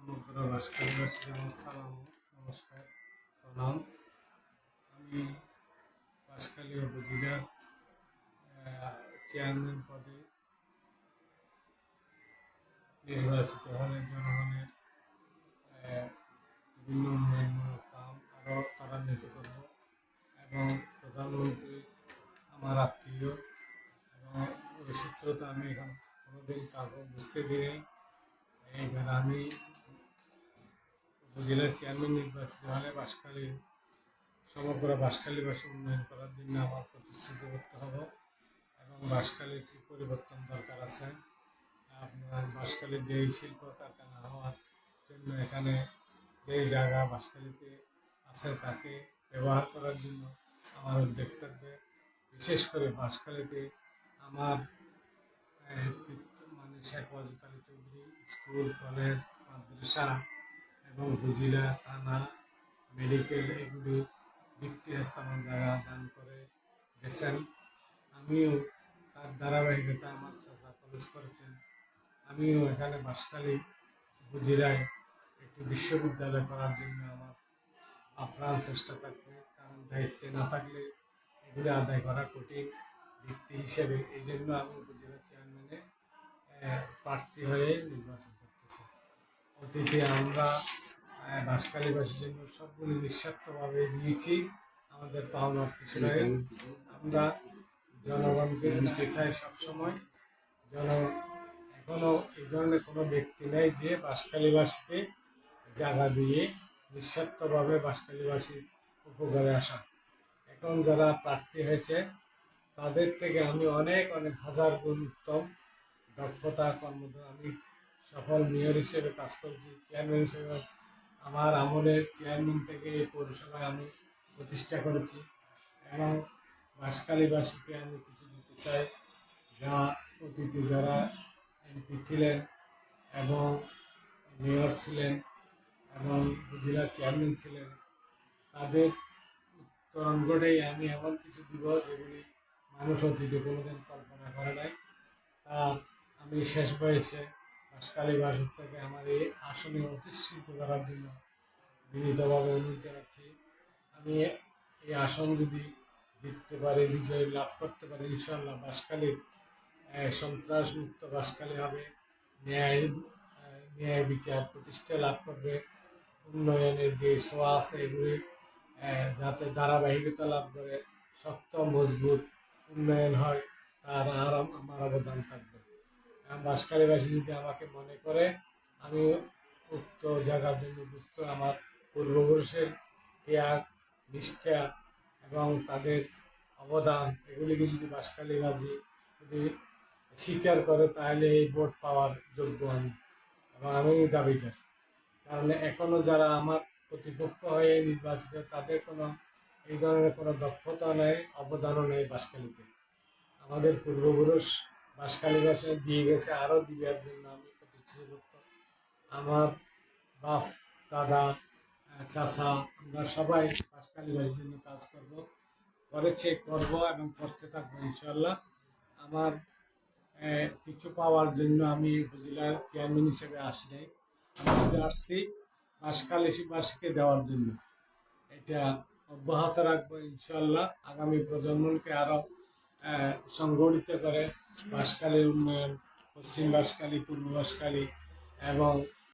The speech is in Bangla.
সমগ্র ভাস্করবাসী সালাম নমস্কার প্রণাম আমি বাঁশখালী উপজেলার চেয়ারম্যান পদে নির্বাচিত হলে জনগণের বিভিন্ন উন্নয়নমূলক কাম আরও ত্বরান্বিত করব এবং প্রধানমন্ত্রী আমার আত্মীয় এবং সূত্রতা আমি এখন কোনোদিন কাউকে বুঝতে দিই এইবার আমি উপজেলার চেয়ারম্যান নির্বাচিত হলে বাঁশখালী সমগ্র বাঁশখালীবাসী উন্নয়ন করার জন্য আমার প্রতিশ্রুতিবদ্ধ হব এবং বাঁশখালীর কী পরিবর্তন দরকার আছে, আপনার বাঁশখালীর যেই শিল্প কারখানা হওয়ার জন্য এখানে যেই জায়গা বাঁশখালীতে আছে তাকে ব্যবহার করার জন্য আমার উদ্যোগ থাকবে। বিশেষ করে বাঁশখালীতে আমার মানে শেখ ওয়াজিদ আলী চৌধুরী স্কুল, কলেজ, মাদ্রাসা এবং বুজিলা থানা, মেডিকেল এগুলি বৃত্তি স্থাপন দ্বারা দান করে গেছেন। আমিও তার ধারাবাহিকতা আমার চাচা কলেজ করেছেন। আমিও এখানে বাঁশখালী বুজিরায় একটি বিশ্ববিদ্যালয় করার জন্য আমার আপ্রাণ চেষ্টা থাকবে। কারণ দায়িত্বে না থাকলে এগুলি আদায় করা কঠিন ব্যক্তি হিসেবে। এই জন্য আমি উপজেলা চেয়ারম্যানে প্রার্থী হয়ে নির্বাচন করতেছি। অতীতে আমরা আহ, বাঁশখালীবাসীর জন্য সবগুলি নিঃস্বার্থভাবে দিয়েছি আমাদের পাওনার কিছু নয় আমরা জনগণকে দিতে চাই সবসময়। জন এখনও এই ধরনের কোনো ব্যক্তি নেই যে বাঁশখালীবাসীকে জায়গা দিয়ে নিঃস্বার্থভাবে বাঁশখালীবাসীর উপকারে আসা। এখন যারা প্রার্থী হয়েছে তাদের থেকে আমি অনেক অনেক হাজার গুণ উত্তম দক্ষতা কর্মটা আমি সফল মেয়র হিসেবে কাজ করছি চেয়ারম্যান হিসেবে আমার আমলের চেয়ারম্যান থেকে এই পৌরসভায় আমি প্রতিষ্ঠা করেছি এবং বাঁশখালীবাসীকে আমি কিছু দিতে চাই, যা অতীতে যারা এমপি ছিলেন এবং মেয়র ছিলেন এবং জেলা চেয়ারম্যান ছিলেন, তাদের তরঙ্গটাই আমি এমন কিছু দিব যেগুলি মানুষ অতীতে কোনোদিন কল্পনা করে নাই। তা আমি শেষ বয়সে বাসকালী বাসের থেকে আমার এই আসনে অধিষ্ঠিত করার জন্য বিনীতভাবে অনুরোধ জানাচ্ছি। আমি এই আসন যদি জিততে পারি, বিজয় লাভ করতে পারি ইনশাল্লাহ বাসকালীর সন্ত্রাস মুক্ত বাসকালী হবে। ন্যায় ন্যায় বিচার প্রতিষ্ঠা লাভ করবে। উন্নয়নের যে ছোঁয়া আছে এগুলি যাতে ধারাবাহিকতা লাভ করে, শক্ত, মজবুত উন্নয়ন হয়, তার আর আমার অবদান থাকবে। বাসকালীবাসী যদি আমাকে মনে করে, আমি উক্ত জায়গার জন্য বুঝত আমার পূর্বপুরুষের ত্যাগ, নিষ্ঠা এবং তাদের অবদান, এগুলিকে যদি বাসকালীবাসী যদি স্বীকার করে, তাহলে এই ভোট পাওয়ার যোগ্য আমি এবং আমি দাবিদার। কারণ এখনও যারা আমার প্রতিপক্ষ হয়ে নির্বাচিত, তাদের কোনো, এই ধরনের কোনো দক্ষতা নেই, অবদানও নেই বাসকালীতে আমাদের পূর্বপুরুষ বাসকালী ভাষায় দিয়ে গেছে, আরও দিবার জন্য আমি প্রতিশ্রুতিবদ্ধ আমার বাপ, দাদা চাচা, আমরা সবাই বাসকালী ভাষার জন্য কাজ করব করেছে করব এবং করতে থাকব ইনশাল্লাহ আমার কিছু পাওয়ার জন্য আমি উপজেলার চেয়ারম্যান হিসেবে আসি নাই। আমি শুধু দেওয়ার জন্য। এটা অব্যাহত রাখব ইনশাল্লাহ আগামী প্রজন্মকে আরও সংগঠিত করে বাঁশখালীর উন্নয়ন পশ্চিম বাঁশখালী পূর্ব বাঁশখালী এবং